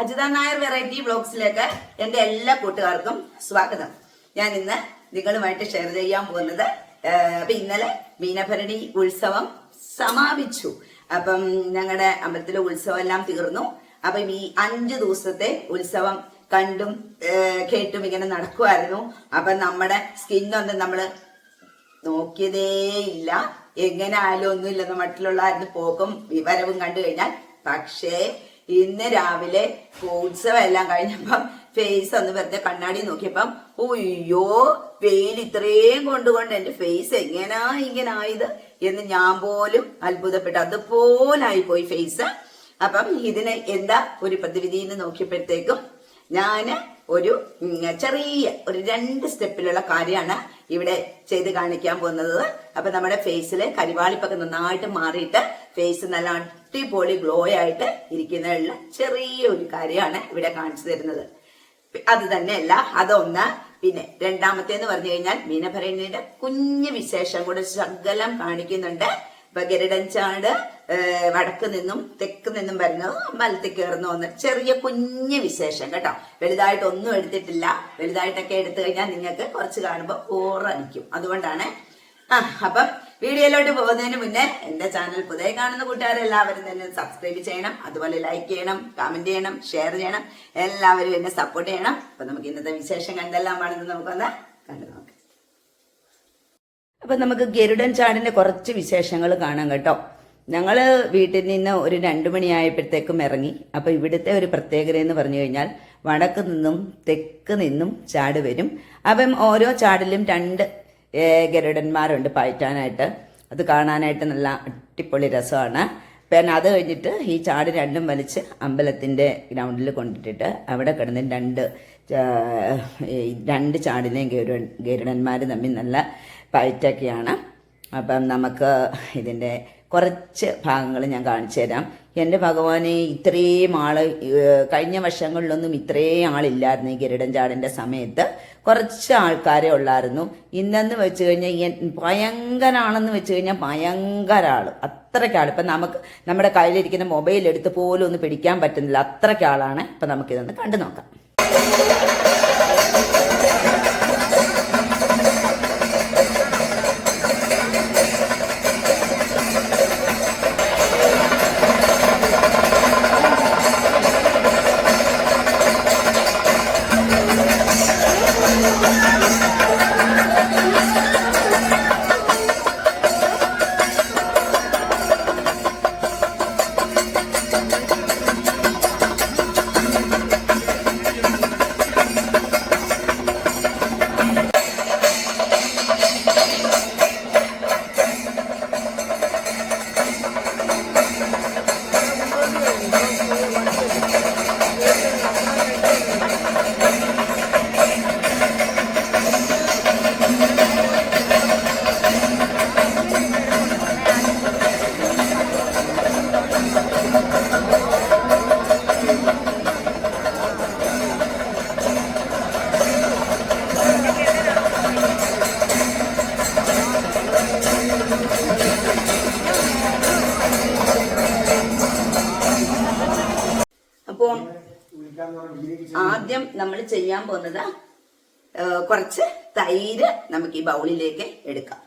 Ajitha Nair variety ബ്ലോഗ്സിലേക്ക് എന്റെ എല്ലാ കൂട്ടുകാർക്കും സ്വാഗതം. ഞാൻ ഇന്ന് നിങ്ങളുമായിട്ട് ഷെയർ ചെയ്യാൻ പോകുന്നത് അപ്പൊ ഇന്നലെ മീനഭരണി ഉത്സവം സമാപിച്ചു. അപ്പം ഞങ്ങളുടെ അമ്പലത്തിലെ ഉത്സവം എല്ലാം തീർന്നു. അപ്പം ഈ അഞ്ചു ദിവസത്തെ ഉത്സവം കണ്ടും കേട്ടും ഇങ്ങനെ നടക്കുമായിരുന്നു അപ്പം നമ്മുടെ സ്കിന്നൊന്നും നമ്മൾ നോക്കിയതേ ഇല്ല. എങ്ങനെ ആയാലും ഒന്നുമില്ലെന്ന് മറ്റുള്ള പോക്കും വിവരവും കണ്ടു കഴിഞ്ഞാൽ പക്ഷേ ഇന്ന് രാവിലെ ഉത്സവം എല്ലാം കഴിഞ്ഞപ്പം ഫേസ് ഒന്ന് വെറുതെ കണ്ണാടി നോക്കിയപ്പം ഒയ്യോ വെയിൽ ഇത്രയും കൊണ്ടുകൊണ്ട് എന്റെ ഫേസ് എങ്ങനാ ഇങ്ങനെ ആയത്? എന്ന് ഞാൻ പോലും അത്ഭുതപ്പെട്ടു. അതുപോലായി പോയി ഫേസ് അപ്പം ഇതിന് എന്താ ഒരു പ്രതിവിധി എന്ന് നോക്കിയപ്പോഴത്തേക്കും ഞാൻ ഒരു ചെറിയ ഒരു രണ്ട് സ്റ്റെപ്പിലുള്ള കാര്യമാണ് ഇവിടെ ചെയ്ത് കാണിക്കാൻ പോകുന്നത്. അപ്പൊ നമ്മുടെ ഫേസിൽ കരിവാളിപ്പൊക്കെ നന്നായിട്ട് മാറിയിട്ട് ഫേസ് നല്ല അടിപൊളി ഗ്ലോ ആയിട്ട് ഇരിക്കുന്നതിനുള്ള ചെറിയ ഒരു കാര്യമാണ് ഇവിടെ കാണിച്ചു തരുന്നത്. അത് തന്നെയല്ല അതൊന്ന് പിന്നെ രണ്ടാമത്തേന്ന് പറഞ്ഞു കഴിഞ്ഞാൽ മീനഭരണിയുടെ കുഞ്ഞു വിശേഷം കൂടെ ശകലം കാണിക്കുന്നുണ്ട്. ഇപ്പൊ ഗരുഡൻ ചാട് ഏഹ്, വടക്ക് നിന്നും തെക്ക് നിന്നും വരുന്നത് അമ്പലത്തിൽ കയറുന്നു വന്ന് ചെറിയ കുഞ്ഞ് വിശേഷം കേട്ടോ. വലുതായിട്ടൊന്നും എടുത്തിട്ടില്ല. വലുതായിട്ടൊക്കെ എടുത്തു കഴിഞ്ഞാൽ നിങ്ങൾക്ക് കുറച്ച് കാണുമ്പോൾ ഓറടിക്കും അതുകൊണ്ടാണ്. ആ അപ്പം വീഡിയോയിലോട്ട് പോകുന്നതിന് മുന്നേ എന്റെ ചാനൽ പുതിയ കാണുന്ന കൂട്ടുകാരെല്ലാവരും തന്നെ സബ്സ്ക്രൈബ് ചെയ്യണം. അതുപോലെ ലൈക്ക് ചെയ്യണം കമന്റ് ചെയ്യണം ഷെയർ ചെയ്യണം. എല്ലാവരും എന്നെ സപ്പോർട്ട് ചെയ്യണം. അപ്പൊ നമുക്ക് ഇന്നത്തെ വിശേഷം കണ്ടെല്ലാമാണെന്ന് നമുക്കൊന്ന് കണ്ടു നോക്കാം. അപ്പൊ നമുക്ക് ഗരുഡൻ ചാടിന്റെ കുറച്ച് വിശേഷങ്ങൾ കാണാം കേട്ടോ. ഞങ്ങൾ വീട്ടിൽ നിന്ന് ഒരു രണ്ടു മണിയായപ്പോഴത്തേക്കും ഇറങ്ങി. അപ്പോൾ ഇവിടുത്തെ ഒരു പ്രത്യേകത എന്ന് പറഞ്ഞു കഴിഞ്ഞാൽ വടക്ക് നിന്നും തെക്ക് നിന്നും ചാട് വരും. അപ്പം ഓരോ ചാടിലും രണ്ട് ഗരുഡന്മാരുണ്ട് പയറ്റാനായിട്ട്. അത് കാണാനായിട്ട് നല്ല അടിപൊളി രസമാണ്. പിന്നെ അത് കഴിഞ്ഞിട്ട് ഈ ചാട് രണ്ടും വലിച്ച് അമ്പലത്തിന്റെ ഗ്രൗണ്ടിൽ കൊണ്ടിട്ടിട്ട് അവിടെ കിടന്ന് രണ്ട് രണ്ട് ചാടിനെയും ഗരുഡൻ ഗരുഡന്മാർ തമ്മിൽ നല്ല ഫൈറ്റൊക്കെയാണ് അപ്പം നമുക്ക് ഇതിന്റെ കുറച്ച് ഭാഗങ്ങൾ ഞാൻ കാണിച്ചു തരാം. എന്റെ ഭഗവാനെ ഇത്രയും ആൾ കഴിഞ്ഞ വർഷങ്ങളിലൊന്നും ഇത്രയും ആളില്ലായിരുന്നു ഈ ഗരുഡൻ ചാടിന്റെ സമയത്ത്. കുറച്ച് ആൾക്കാരെ ഉള്ളായിരുന്നു. ഇന്നെന്ന് വെച്ച് കഴിഞ്ഞാൽ ഭയങ്കരാണെന്ന് വെച്ച് കഴിഞ്ഞാൽ ഭയങ്കര ആൾ അത്രയ്ക്ക് ആൾ ഇപ്പം നമുക്ക് നമ്മുടെ കയ്യിലിരിക്കുന്ന മൊബൈൽ എടുത്ത് പോലും ഒന്ന് പിടിക്കാൻ പറ്റുന്നില്ല. അത്രയ്ക്കാളാണ് ഇപ്പം നമുക്കിതൊന്ന് കണ്ടു നോക്കാം. നമ്മൾ ചെയ്യാൻ പോകുന്നത് കുറച്ച് തൈര് നമുക്ക് ഈ ബൗളിലേക്ക് എടുക്കാം.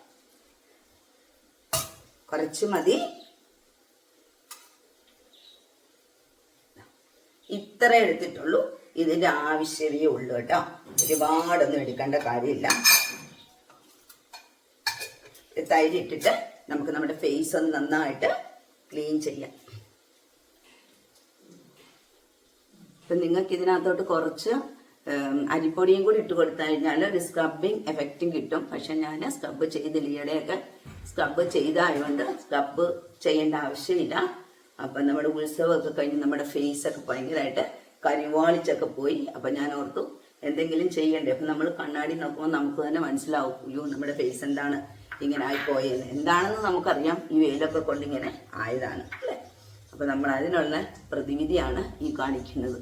കുറച്ച് മതി. ഇത്ര എടുത്തിട്ടുള്ളൂ. ഇതിന്റെ ആവശ്യമേ ഉള്ളൂ കേട്ടോ. ഒരുപാടൊന്നും എടുക്കേണ്ട കാര്യമില്ല. തൈര് ഇട്ടിട്ട് നമുക്ക് നമ്മുടെ ഫേസ് ഒന്ന് നന്നായിട്ട് ക്ലീൻ ചെയ്യാം. അപ്പം നിങ്ങൾക്ക് ഇതിനകത്തോട്ട് കുറച്ച് അരിപ്പൊടിയും കൂടി ഇട്ട് കൊടുത്തു കഴിഞ്ഞാൽ ഒരു സ്ക്രബിങ് എഫക്റ്റും കിട്ടും. പക്ഷെ ഞാൻ സ്ക്രബ് ചെയ്തില്ല ഈയിടെയൊക്കെ സ്ക്രബ് ചെയ്തായതുകൊണ്ട് സ്ക്രബ് ചെയ്യേണ്ട ആവശ്യമില്ല. അപ്പം നമ്മുടെ ഉത്സവമൊക്കെ കഴിഞ്ഞ് നമ്മുടെ ഫേസ് ഒക്കെ ഭയങ്കരമായിട്ട് കരിവാളിച്ചൊക്കെ പോയി. അപ്പം ഞാൻ ഓർത്തു എന്തെങ്കിലും ചെയ്യണ്ടേ? അപ്പം നമ്മൾ കണ്ണാടി നോക്കുമ്പോൾ നമുക്ക് തന്നെ മനസ്സിലാവും അയ്യോ നമ്മുടെ ഫേസ് എന്താണ് ഇങ്ങനെ ആയിപ്പോയെന്ന്? എന്താണെന്ന് നമുക്കറിയാം. ഈ വെയിലൊക്കെ കൊണ്ടിങ്ങനെ ആയതാണ് അല്ലേ? അപ്പൊ നമ്മൾ അതിനുള്ള പ്രതിവിധിയാണ് ഈ കാണിക്കുന്നത്.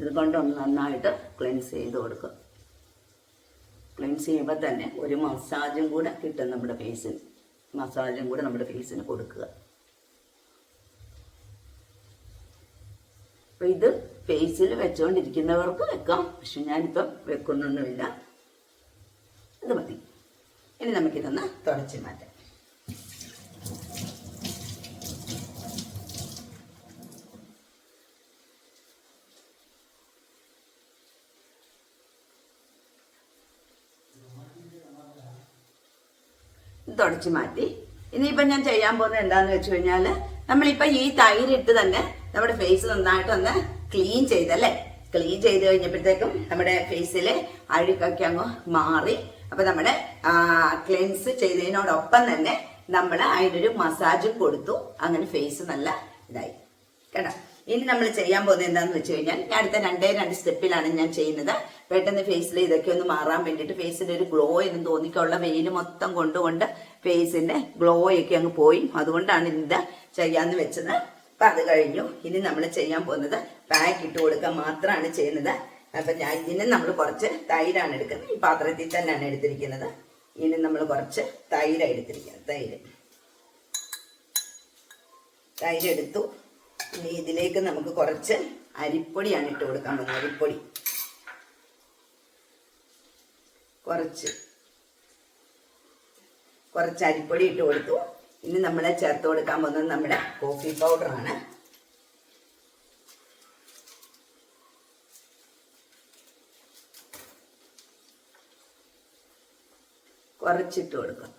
ഇത് കൊണ്ടൊന്ന് നന്നായിട്ട് ക്ലെൻസ് ചെയ്ത് കൊടുക്കുക. ക്ലെൻസ് ചെയ്യുമ്പോൾ തന്നെ ഒരു മസാജും കൂടെ കിട്ടും നമ്മുടെ ഫേസിന് മസാജും കൂടെ നമ്മുടെ ഫേസിന് കൊടുക്കുക. അപ്പോൾ ഇത് ഫേസിൽ വെച്ചുകൊണ്ടിരിക്കുന്നവർക്ക് വെക്കാം. പക്ഷെ ഞാനിപ്പം വെക്കുന്നൊന്നുമില്ല. ഇത് മതി. ഇനി നമുക്കിതൊന്ന് തുടച്ചു മാറ്റാം ഇത് തുടച്ച് മാറ്റി. ഇനിയിപ്പം ഞാൻ ചെയ്യാൻ പോകുന്നത് എന്താന്ന് വെച്ച് കഴിഞ്ഞാൽ നമ്മളിപ്പം ഈ തൈരിട്ട് തന്നെ നമ്മുടെ ഫേസ് നന്നായിട്ട് ഒന്ന് ക്ലീൻ ചെയ്തല്ലേ ക്ലീൻ ചെയ്ത് കഴിഞ്ഞപ്പോഴത്തേക്കും നമ്മുടെ ഫേസിലെ അഴുക്കൊക്കെ അങ്ങ് മാറി. അപ്പം നമ്മുടെ ക്ലെൻസ് ചെയ്തതിനോടൊപ്പം തന്നെ നമ്മൾ അതിനൊരു മസാജും കൊടുത്തു. അങ്ങനെ ഫേസ് നല്ല ഇതായി. കേട്ടോ? ഇനി നമ്മൾ ചെയ്യാൻ പോകുന്നത് എന്താണെന്ന് വെച്ച് കഴിഞ്ഞാൽ അടുത്ത രണ്ടേ രണ്ട് സ്റ്റെപ്പിലാണ് ഞാൻ ചെയ്യുന്നത്. പെട്ടെന്ന് ഫേസിൽ ഇതൊക്കെ ഒന്ന് മാറാൻ വേണ്ടിയിട്ട് ഫേസിന്റെ ഒരു ഗ്ലോ എന്ന് തോന്നിക്കുള്ള വെയിൽ മൊത്തം കൊണ്ടുകൊണ്ട് ഫേസിന്റെ ഗ്ലോ ഒക്കെ അങ്ങ് പോയി. അതുകൊണ്ടാണ് ഇത് ചെയ്യാന്ന് വെച്ചത്. അപ്പൊ അത് കഴിഞ്ഞു. ഇനി നമ്മൾ ചെയ്യാൻ പോകുന്നത് പാക്ക് ഇട്ട് കൊടുക്കാൻ മാത്രമാണ് ചെയ്യുന്നത്. അപ്പൊ ഞാൻ ഇതിന് നമ്മൾ കുറച്ച് തൈരാണ് എടുക്കുന്നത്. ഈ പാത്രത്തിൽ തന്നെയാണ് എടുത്തിരിക്കുന്നത്. ഇനി നമ്മൾ കുറച്ച് തൈര് എടുത്തിരിക്കുന്നത്. തൈര്. തൈര് എടുത്തു. ഇനി ഇതിലേക്ക് നമുക്ക് കുറച്ച് അരിപ്പൊടിയാണ് ഇട്ട് കൊടുക്കാൻ പോകുന്നത്. അരിപ്പൊടി. കുറച്ച്. കുറച്ച് അരിപ്പൊടി ഇട്ട് കൊടുത്തു. ഇനി നമ്മൾ ചേർത്ത് കൊടുക്കാൻ പോകുന്നത് നമ്മുടെ കോഫി പൗഡറാണ് കുറച്ചിട്ട് കൊടുക്കാം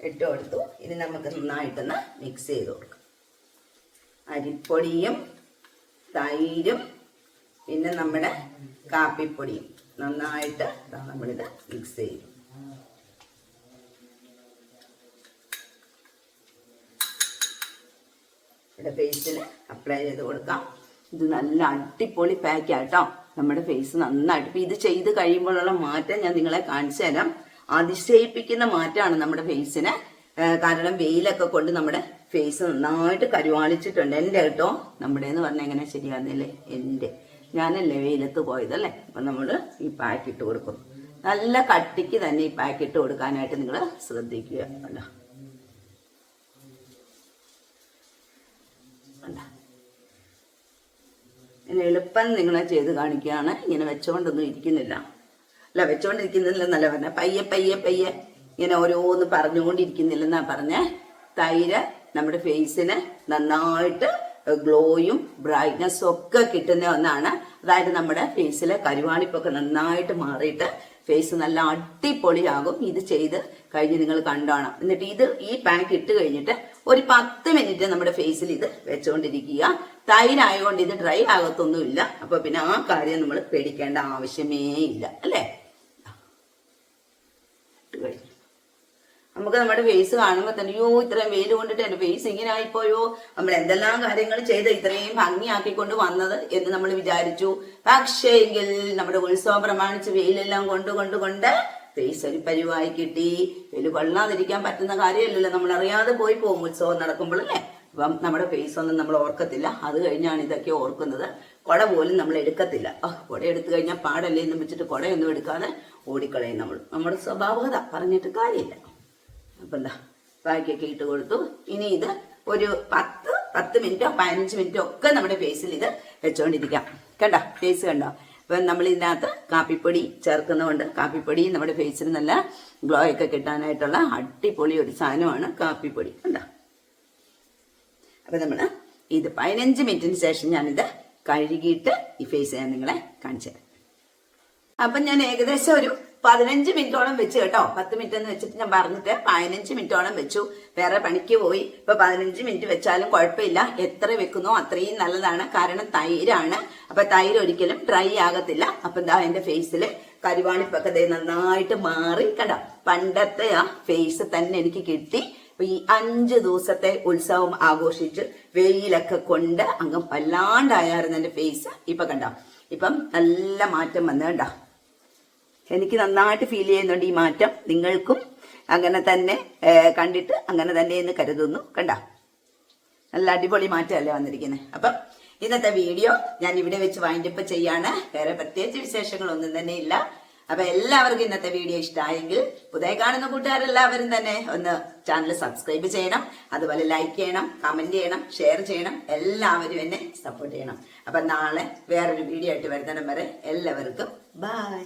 ഇട്ട് കൊടുത്തു. ഇനി നമുക്ക് നന്നായിട്ടൊന്ന് മിക്സ് ചെയ്ത് കൊടുക്കാം. അരിപ്പൊടിയും തൈരും പിന്നെ നമ്മുടെ കാപ്പിപ്പൊടിയും. നന്നായിട്ട് നമ്മളിത് മിക്സ് ചെയ്യും. ഇവിടെ ഫേസിൽ അപ്ലൈ ചെയ്ത് കൊടുക്കാം. ഇത് നല്ല അടിപൊളി പാക്ക് ആട്ടോ നമ്മുടെ ഫേസ് നന്നായിട്ട്. ഇപ്പം ഇത് ചെയ്ത് കഴിയുമ്പോഴുള്ള മാറ്റം ഞാൻ നിങ്ങളെ കാണിച്ചു തരാം. അതിശയിപ്പിക്കുന്ന മാറ്റമാണ് നമ്മുടെ ഫേസിന് കാരണം വെയിലൊക്കെ കൊണ്ട് നമ്മുടെ ഫേസ് നന്നായിട്ട് കരുവാളിച്ചിട്ടുണ്ട്. എന്റെ കേട്ടോ നമ്മുടെ എന്ന് പറഞ്ഞാൽ എങ്ങനെ ശരിയാകുന്നില്ലേ എന്റെ. ഞാനല്ലേ വെയിലത്ത് പോയതല്ലേ? അപ്പം നമ്മൾ ഈ പാക്ക് ഇട്ട് കൊടുക്കും നല്ല കട്ടിക്ക് തന്നെ ഈ പാക്ക് ഇട്ട് കൊടുക്കാനായിട്ട് നിങ്ങൾ ശ്രദ്ധിക്കുക. അല്ല എളുപ്പം നിങ്ങളെ ചെയ്ത് കാണിക്കുകയാണ്. ഇങ്ങനെ വെച്ചുകൊണ്ടൊന്നും ഇരിക്കുന്നില്ല. അല്ല വെച്ചുകൊണ്ടിരിക്കുന്നില്ലെന്നല്ല പറഞ്ഞ. പയ്യെ പയ്യെ പയ്യെ ഇങ്ങനെ ഓരോന്ന് പറഞ്ഞുകൊണ്ടിരിക്കുന്നില്ലെന്നാ പറഞ്ഞ. തൈര് നമ്മുടെ ഫേസിന് നന്നായിട്ട് ഗ്ലോയും ബ്രൈറ്റ്നസ്സും ഒക്കെ കിട്ടുന്ന ഒന്നാണ്. അതായത് നമ്മുടെ ഫേസിലെ കരുവാണിപ്പൊക്കെ നന്നായിട്ട് മാറിയിട്ട് ഫേസ് നല്ല അടിപൊളിയാകും. ഇത് ചെയ്ത് കഴിഞ്ഞ് നിങ്ങൾ കണ്ടോണം. എന്നിട്ട് ഇത് ഈ പാക്ക് ഇട്ട് കഴിഞ്ഞിട്ട് ഒരു പത്ത് മിനിറ്റ് നമ്മുടെ ഫേസിൽ ഇത് വെച്ചുകൊണ്ടിരിക്കുക തൈരായതുകൊണ്ട് ഇത് ഡ്രൈ ആകത്തൊന്നുമില്ല. അപ്പൊ പിന്നെ ആ കാര്യം നമ്മൾ പേടിക്കേണ്ട ആവശ്യമേ ഇല്ല. അല്ലേ ഇട്ട് കഴിഞ്ഞു നമുക്ക് നമ്മുടെ ഫേസ് കാണുമ്പോൾ തന്നെ അയ്യോ ഇത്രയും വെയിൽ കൊണ്ടിട്ട് എന്റെ ഫേസ് ഇങ്ങനെ ആയിപ്പോയോ നമ്മൾ എന്തെല്ലാം കാര്യങ്ങൾ ചെയ്ത് ഇത്രയും ഭംഗിയാക്കിക്കൊണ്ട് വന്നത് എന്ന് നമ്മൾ വിചാരിച്ചു. പക്ഷേ എങ്കിൽ നമ്മുടെ ഉത്സവം പ്രമാണിച്ച് വെയിലെല്ലാം കൊണ്ട് കൊണ്ട് കൊണ്ട് ഫേസ് ഒരു പരിവായി കിട്ടി. വെയിൽ കൊള്ളാതിരിക്കാൻ പറ്റുന്ന കാര്യമല്ലല്ലോ. നമ്മൾ അറിയാതെ പോയി പോകും ഉത്സവം നടക്കുമ്പോൾ അല്ലേ? അപ്പം നമ്മുടെ ഫേസ് ഒന്നും നമ്മൾ ഓർക്കത്തില്ല. അത് കഴിഞ്ഞാണ് ഇതൊക്കെ ഓർക്കുന്നത്. കുട പോലും നമ്മൾ എടുക്കത്തില്ല. കുട എടുത്തു കഴിഞ്ഞാൽ പാടല്ലേ എന്ന് വെച്ചിട്ട് കുടയൊന്നും എടുക്കാതെ ഓടിക്കളയും നമ്മൾ. നമ്മുടെ സ്വഭാവത പറഞ്ഞിട്ട് കാര്യമില്ല. അപ്പം ബാക്കിയൊക്കെ ഇട്ട് കൊടുത്തു. ഇനി ഇത് ഒരു പത്ത് പത്ത് മിനിറ്റോ പതിനഞ്ച് മിനിറ്റോ ഒക്കെ നമ്മുടെ ഫേസിൽ ഇത് വെച്ചുകൊണ്ടിരിക്കാം കണ്ടോ? ഫേസ് കണ്ടോ? അപ്പം നമ്മൾ ഇതിനകത്ത് കാപ്പിപ്പൊടി ചേർക്കുന്നതുകൊണ്ട് കാപ്പിപ്പൊടി നമ്മുടെ ഫേസിൽ നല്ല ഗ്ലോ ഒക്കെ കിട്ടാനായിട്ടുള്ള അടിപൊളി ഒരു സാധനമാണ് കാപ്പിപ്പൊടി. കണ്ടോ? അപ്പം നമ്മൾ ഇത് പതിനഞ്ച് മിനിറ്റിന് ശേഷം ഞാനിത് കഴുകിയിട്ട് ഈ ഫേസ് ഞാൻ നിങ്ങളെ കാണിച്ചു തരാം അപ്പം ഞാൻ ഏകദേശം ഒരു പതിനഞ്ച് മിനിറ്റോളം വെച്ച് കേട്ടോ. പത്ത് മിനിറ്റ് എന്ന് വെച്ചിട്ട് ഞാൻ പറഞ്ഞിട്ട് പതിനഞ്ച് മിനിറ്റോളം വെച്ചു. വേറെ പണിക്ക് പോയി. ഇപ്പൊ പതിനഞ്ച് മിനിറ്റ് വെച്ചാലും കുഴപ്പമില്ല. എത്ര വെക്കുന്നോ അത്രയും നല്ലതാണ്. കാരണം തൈരാണ്. അപ്പൊ തൈര് ഒരിക്കലും ഡ്രൈ ആകത്തില്ല. അപ്പൊ എന്താ എന്റെ ഫേസിൽ കരുവാണിപ്പൊക്കെ നന്നായിട്ട് മാറി. കണ്ടോ? പണ്ടത്തെ ആ ഫേസ് തന്നെ എനിക്ക് കിട്ടി. ഈ അഞ്ച് ദിവസത്തെ ഉത്സവം ആഘോഷിച്ച് വെയിലൊക്കെ കൊണ്ട് അങ്ങ് വല്ലാണ്ടായിരുന്നു എന്റെ ഫേസ്. ഇപ്പൊ കണ്ടോ? ഇപ്പം നല്ല മാറ്റം വന്നു കണ്ടോ എനിക്ക് നന്നായിട്ട് ഫീൽ ചെയ്യുന്നുണ്ട് ഈ മാറ്റം. നിങ്ങൾക്കും അങ്ങനെ തന്നെ കണ്ടിട്ട് അങ്ങനെ തന്നെ എന്ന് കരുതുന്നു. കണ്ട? നല്ല അടിപൊളി മാറ്റമല്ലേ വന്നിരിക്കുന്നത് അപ്പം ഇന്നത്തെ വീഡിയോ ഞാൻ ഇവിടെ വെച്ച് വൈൻഡപ്പ് ചെയ്യാണ്. വേറെ പ്രത്യേകിച്ച് വിശേഷങ്ങളൊന്നും തന്നെ ഇല്ല. അപ്പൊ എല്ലാവർക്കും ഇന്നത്തെ വീഡിയോ ഇഷ്ടമായെങ്കിൽ പുതിയ കാണുന്ന കൂട്ടുകാരെല്ലാവരും തന്നെ ഒന്ന് ചാനൽ സബ്സ്ക്രൈബ് ചെയ്യണം. അതുപോലെ ലൈക്ക് ചെയ്യണം കമന്റ് ചെയ്യണം ഷെയർ ചെയ്യണം. എല്ലാവരും എന്നെ സപ്പോർട്ട് ചെയ്യണം. അപ്പൊ നാളെ വേറൊരു വീഡിയോ ആയിട്ട് വരുന്നിടം വരെ എല്ലാവർക്കും ബൈ